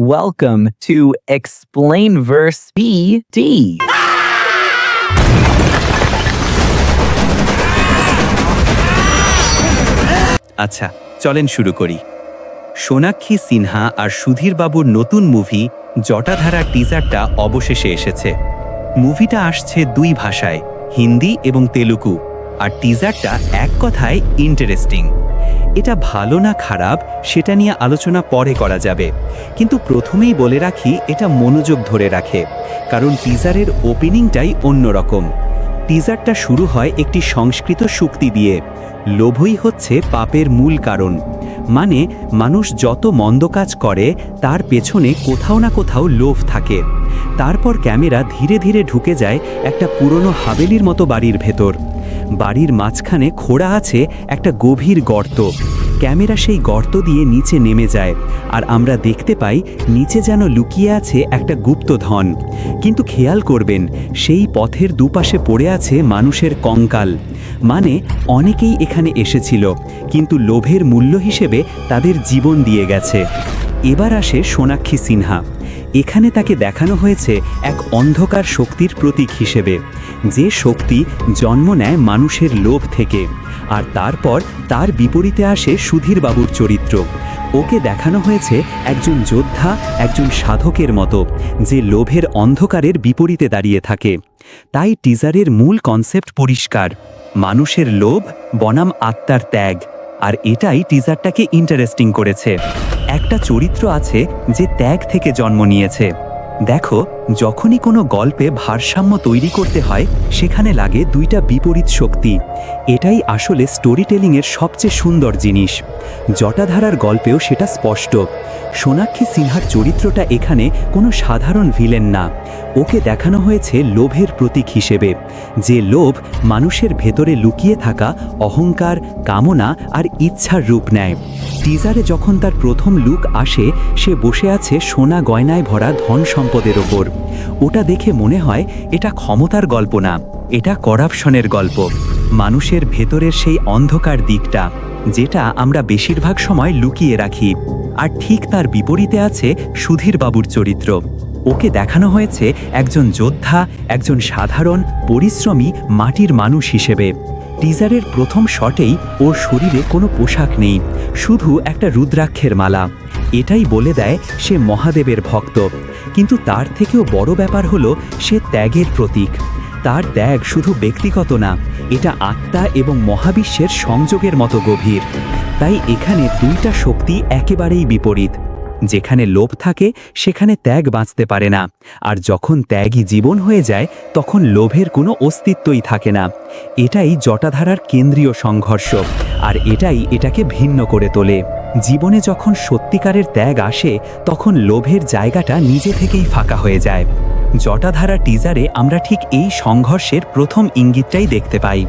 Welcome to Explain Verse BD. আচ্ছা চলেন শুরু করি। সোনাক্ষী সিনহা আর সুধীর বাবুর নতুন মুভি জটাধারা টিজারটা অবশেষে এসেছে। মুভিটা আসছে দুই ভাষায়, হিন্দি এবং তেলুগু। আর টিজারটা এক কথায় ইন্টারেস্টিং এটা ভালো না খারাপ সেটা নিয়ে আলোচনা পরে করা যাবে। কিন্তু প্রথমেই বলে রাখি, এটা মনোযোগ ধরে রাখে। কারণ টিজারের ওপেনিংটাই অন্যরকম। টিজারটা শুরু হয় একটি সংস্কৃত শুক্তি দিয়ে। লোভই হচ্ছে পাপের মূল কারণ। মানে মানুষ যত মন্দ কাজ করে, তার পেছনে কোথাও না কোথাও লোভ থাকে। তারপর ক্যামেরা ধীরে ধীরে ঢুকে যায় একটা পুরনো হাবেলির মতো বাড়ির ভেতর। বাড়ির মাঝখানে খোড়া আছে একটা গভীর গর্ত। ক্যামেরা সেই গর্ত দিয়ে নিচে নেমে যায় আর আমরা দেখতে পাই নিচে যেন লুকিয়ে আছে একটা গুপ্তধন। কিন্তু খেয়াল করবেন, সেই পথের দুপাশে পড়ে আছে মানুষের কঙ্কাল। মানে অনেকেই এখানে এসেছিল, কিন্তু লোভের মূল্য হিসেবে তাদের জীবন দিয়ে গেছে। এবার আসে সোনাক্ষী সিনহা। এখানে তাকে দেখানো হয়েছে এক অন্ধকার শক্তির প্রতীক হিসেবে। যে শক্তি জন্ম নেয় মানুষের লোভ থেকে, আর তারপর তার বিপরীতে আসে সুধীর বাবুর চরিত্র। ওকে দেখানো হয়েছে একজন যোদ্ধা, একজন সাধকের মতো, যে লোভের অন্ধকারের বিপরীতে দাঁড়িয়ে থাকে। তাই টিজারের মূল কনসেপ্ট পরিষ্কার। মানুষের লোভ, বনাম আত্মার ত্যাগ। আর এটাই টিজারটাকে ইন্টারেস্টিং করেছে। একটা চরিত্র আছে যে ত্যাগ থেকে জন্ম নিয়েছে। দেখো যখনই কোনো গল্পে ভারসাম্য তৈরি করতে হয়, সেখানে লাগে দুইটা বিপরীত শক্তি। এটাই আসলে স্টোরি টেলিংয়ের সবচেয়ে সুন্দর জিনিস। জটাধারার গল্পেও সেটা স্পষ্ট। সোনাক্ষী সিনহার চরিত্রটা এখানে কোনো সাধারণ ভিলেন না। ওকে দেখানো হয়েছে লোভের প্রতীক হিসেবে। যে লোভ মানুষের ভেতরে লুকিয়ে থাকা অহংকার, কামনা আর ইচ্ছার রূপ নেয়। টিজারে যখন তার প্রথম লুক আসে, সে বসে আছে সোনা গয়নায় ভরা ধন সম্পদের ওপর। ওটা দেখে মনে হয় এটা ক্ষমতার গল্প না, এটা করাপশনের গল্প। মানুষের ভেতরের সেই অন্ধকার দিকটা, যেটা আমরা বেশিরভাগ সময় লুকিয়ে রাখি। আর ঠিক তার বিপরীতে আছে সুধীর বাবুর চরিত্র। ওকে দেখানো হয়েছে একজন যোদ্ধা, একজন সাধারণ, পরিশ্রমী, মাটির মানুষ হিসেবে। টিজারের প্রথম শটেই ওর শরীরে কোনো পোশাক নেই, শুধু একটা রুদ্রাক্ষের মালা। এটাই বলে দেয় সে মহাদেবের ভক্ত। কিন্তু তার থেকেও বড় ব্যাপার হলো সে ত্যাগের প্রতীক। তার ত্যাগ শুধু ব্যক্তিগত না, এটা আত্মা এবং মহাবিশ্বের সংযোগের মতো গভীর। তাই এখানে দুইটা শক্তি একেবারেই বিপরীত। যেখানে লোভ থাকে, সেখানে ত্যাগ বাঁচতে পারে না। আর যখন ত্যাগই জীবন হয়ে যায়, তখন লোভের কোনো অস্তিত্বই থাকে না। এটাই জটাধারার কেন্দ্রীয় সংঘর্ষ, আর এটাই এটাকে ভিন্ন করে তোলে। জীবনে যখন সত্যিকারের ত্যাগ আসে, তখন লোভের জায়গাটা নিজে থেকেই ফাঁকা হয়ে যায়। জটাধারা টিজারে আমরা ঠিক এই সংঘর্ষের প্রথম ইঙ্গিতটাই দেখতে পাই।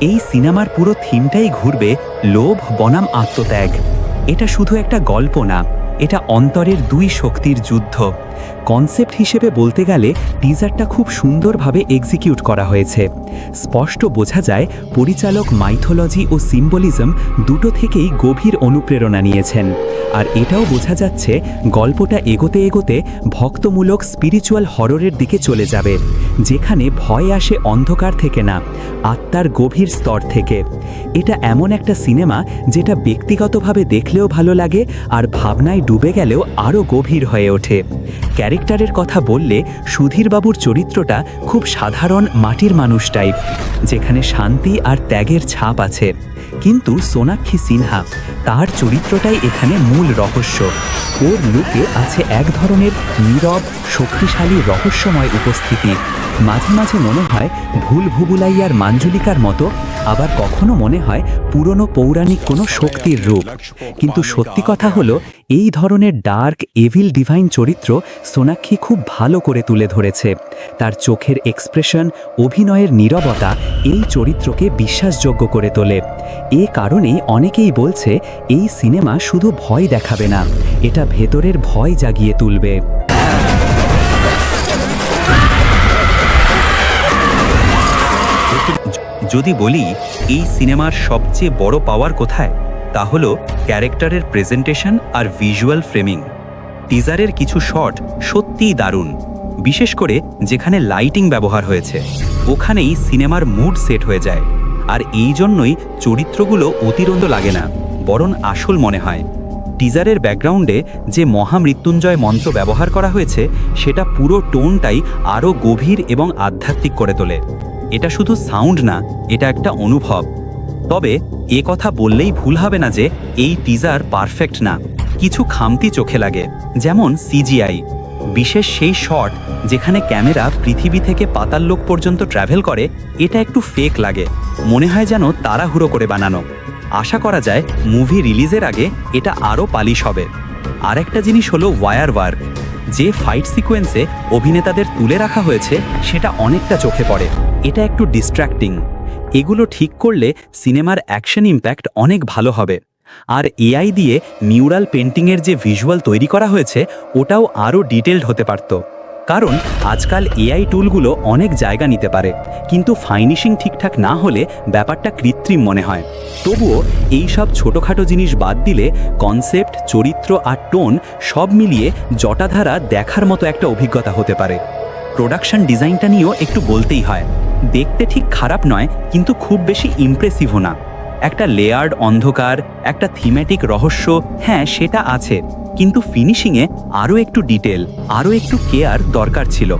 এই সিনেমার পুরো থিমটাই ঘুরবে লোভ, বনাম, আত্মত্যাগ। এটা শুধু একটা গল্প না এটা অন্তরের দুই শক্তির যুদ্ধ। কনসেপ্ট হিসেবে বলতে গেলে টিজারটা খুব সুন্দরভাবে এক্সিকিউট করা হয়েছে। স্পষ্ট বোঝা যায় পরিচালক মাইথোলজি ও সিম্বলিজম দুটো থেকেই গভীর অনুপ্রেরণা নিয়েছেন। আর এটাও বোঝা যাচ্ছে গল্পটা এগোতে এগোতে ভক্তমূলক স্পিরিচুয়াল হররের দিকে চলে যাবে, যেখানে ভয় আসে অন্ধকার থেকে না, আত্মার গভীর স্তর থেকে। এটা এমন একটা সিনেমা যেটা ব্যক্তিগতভাবে দেখলেও ভালো লাগে আর ভাবনায় ডুবে গেলেও আরও গভীর হয়ে ওঠে। ক্যারেক্টারের কথা বললে সুধীরবাবুর চরিত্রটা খুব সাধারণ মাটির মানুষ টাইপ যেখানে শান্তি আর ত্যাগের ছাপ আছে। কিন্তু সোনাক্ষী সিনহা, তার চরিত্রটাই এখানে মূল রহস্য। ওর লুকে আছে এক ধরনের নীরব, শক্তিশালী, রহস্যময় উপস্থিতি। মাঝে মাঝে মনে হয় ভুল ভুবুলাইয়ার মাঞ্জুলিকার মতো, আবার কখনো মনে হয় পুরনো পৌরাণিক কোনো শক্তির রূপ। কিন্তু সত্যি কথা হলো, এই ধরনের ডার্ক, এভিল ডিভাইন চরিত্র সোনাক্ষী খুব ভালো করে তুলে ধরেছে। তার চোখের এক্সপ্রেশন, অভিনয়ের নীরবতা এই চরিত্রকে বিশ্বাসযোগ্য করে তোলে। এ কারণেই অনেকেই বলছে, এই সিনেমা শুধু ভয় দেখাবে না, এটা ভেতরের ভয় জাগিয়ে তুলবে। যদি বলি, এই সিনেমার সবচেয়ে বড় পাওয়ার কোথায়? তা হলো ক্যারেক্টারের প্রেজেন্টেশন আর ভিজুয়াল ফ্রেমিং। টিজারের কিছু শট সত্যিই দারুণ, বিশেষ করে যেখানে লাইটিং ব্যবহার হয়েছে। ওখানেই সিনেমার মুড সেট হয়ে যায়, আর এই জন্যই চরিত্রগুলো অতিরন্ত লাগে না, বরং আসল মনে হয়। টিজারের ব্যাকগ্রাউন্ডে যে মহামৃত্যুঞ্জয় মন্ত্র ব্যবহার করা হয়েছে, সেটা পুরো টোনটাই আরও গভীর এবং আধ্যাত্মিক করে তোলে। এটা শুধু সাউন্ড না, এটা একটা অনুভব। তবে এ কথা বললেই ভুল হবে না যে, এই টিজার পারফেক্ট না। কিছু খামতি চোখে লাগে, যেমন সিজিআই বিশেষ সেই শট যেখানে ক্যামেরা পৃথিবী থেকে পাতাল লোক পর্যন্ত ট্রাভেল করে, এটা একটু ফেক লাগে। মনে হয় যেন তাড়াহুড়ো করে বানানো। আশা করা যায় মুভি রিলিজের আগে এটা আরও পালিশ হবে। আরেকটা জিনিস হলো ওয়ার ওয়ার্ক যে ফাইট সিকোয়েন্সে অভিনেতাদের তুলে রাখা হয়েছে, সেটা অনেকটা চোখে পড়ে। এটা একটু ডিস্ট্র্যাক্টিং এগুলো ঠিক করলে সিনেমার অ্যাকশন ইম্প্যাক্ট অনেক ভালো হবে। আর এআই দিয়ে মিউরাল পেন্টিংয়ের যে ভিজুয়াল তৈরি করা হয়েছে, ওটাও আরও ডিটেলড হতে পারত। কারণ আজকাল এআই টুলগুলো অনেক জায়গা নিতে পারে, কিন্তু ফাইনিশিং ঠিকঠাক না হলে ব্যাপারটা কৃত্রিম মনে হয়। তবুও এই সব ছোটোখাটো জিনিস বাদ দিলে কনসেপ্ট, চরিত্র আর টোন সব মিলিয়ে জটাধারা দেখার মতো একটা অভিজ্ঞতা হতে পারে। প্রোডাকশন ডিজাইনটা নিয়েও একটু বলতেই হয়। দেখতে ঠিক খারাপ নয়, কিন্তু খুব বেশি ইমপ্রেসিভও না। একটা লেয়ার্ড অন্ধকার, একটা থিমেটিক রহস্য হ্যাঁ সেটা আছে। কিন্তু ফিনিশিংয়ে আরও একটু ডিটেল আরও একটু কেয়ার দরকার ছিল।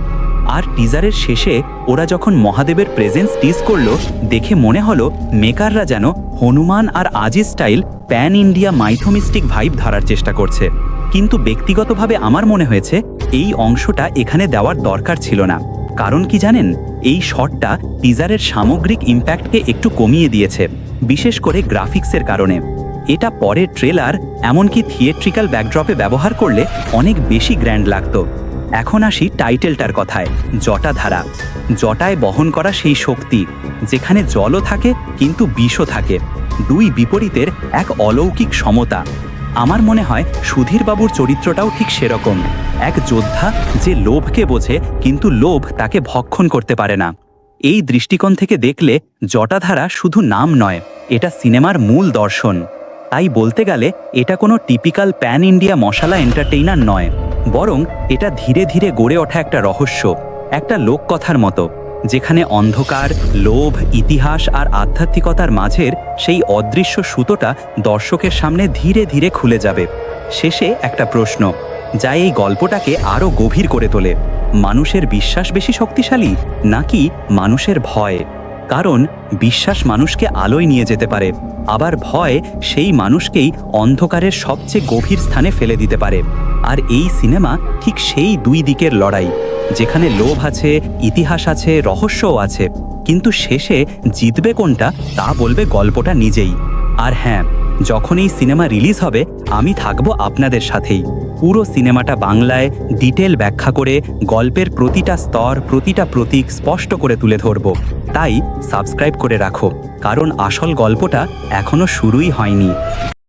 আর টিজারের শেষে ওরা যখন মহাদেবের প্রেজেন্স টিজ করল, দেখে মনে হলো মেকাররা যেন হনুমান আর আজি style pan India mythomystic vibe ধরার চেষ্টা করছে। কিন্তু ব্যক্তিগতভাবে আমার মনে হয়েছে এই অংশটা এখানে দেওয়ার দরকার ছিল না। কারণ কি জানেন? এই শটটা টিজারের সামগ্রিক ইম্প্যাক্টকে একটু কমিয়ে দিয়েছে, বিশেষ করে গ্রাফিক্সের কারণে। এটা পরের ট্রেলার, এমনকি থিয়েট্রিক্যাল ব্যাকড্রপে ব্যবহার করলে অনেক বেশি গ্র্যান্ড লাগত। এখন আসি টাইটেলটার কথায় জটাধারা জটায় বহন করা সেই শক্তি, যেখানে জলও থাকে কিন্তু বিষও থাকে। দুই বিপরীতের এক অলৌকিক সমতা। আমার মনে হয় সুধীর বাবুর চরিত্রটাও ঠিক সেরকম। এক যোদ্ধা যে লোভকে বোঝে, কিন্তু লোভ তাকে ভক্ষণ করতে পারে না। এই দৃষ্টিকোণ থেকে দেখলে জটাধারা শুধু নাম নয়, এটা সিনেমার মূল দর্শন। তাই বলতে গেলে এটা কোনো typical pan India masala entertainer নয়, বরং এটা ধীরে ধীরে গড়ে ওঠা একটা রহস্য, একটা লোককথার মতো, যেখানে অন্ধকার, লোভ, ইতিহাস আর আধ্যাত্মিকতার মাঝের সেই অদৃশ্য সুতোটা দর্শকের সামনে ধীরে ধীরে খুলে যাবে। শেষে একটা প্রশ্ন, যা এই গল্পটাকে আরও গভীর করে তোলে, মানুষের বিশ্বাস বেশি শক্তিশালী নাকি মানুষের ভয়? কারণ বিশ্বাস মানুষকে আলোয় নিয়ে যেতে পারে, আবার ভয় সেই মানুষকেই অন্ধকারের সবচেয়ে গভীর স্থানে ফেলে দিতে পারে। আর এই সিনেমা ঠিক সেই দুই দিকের লড়াই, যেখানে লোভ আছে, ইতিহাস আছে, রহস্যও আছে। কিন্তু শেষে জিতবে কোনটা তা বলবে গল্পটা নিজেই। আর হ্যাঁ যখন এই সিনেমা রিলিজ হবে, আমি থাকব আপনাদের সাথেই। পুরো সিনেমাটা বাংলায় ডিটেল ব্যাখ্যা করে গল্পের প্রতিটা স্তর, প্রতিটা প্রতীক স্পষ্ট করে তুলে ধরব। তাই সাবস্ক্রাইব করে রাখো, কারণ আসল গল্পটা এখনও শুরুই হয়নি।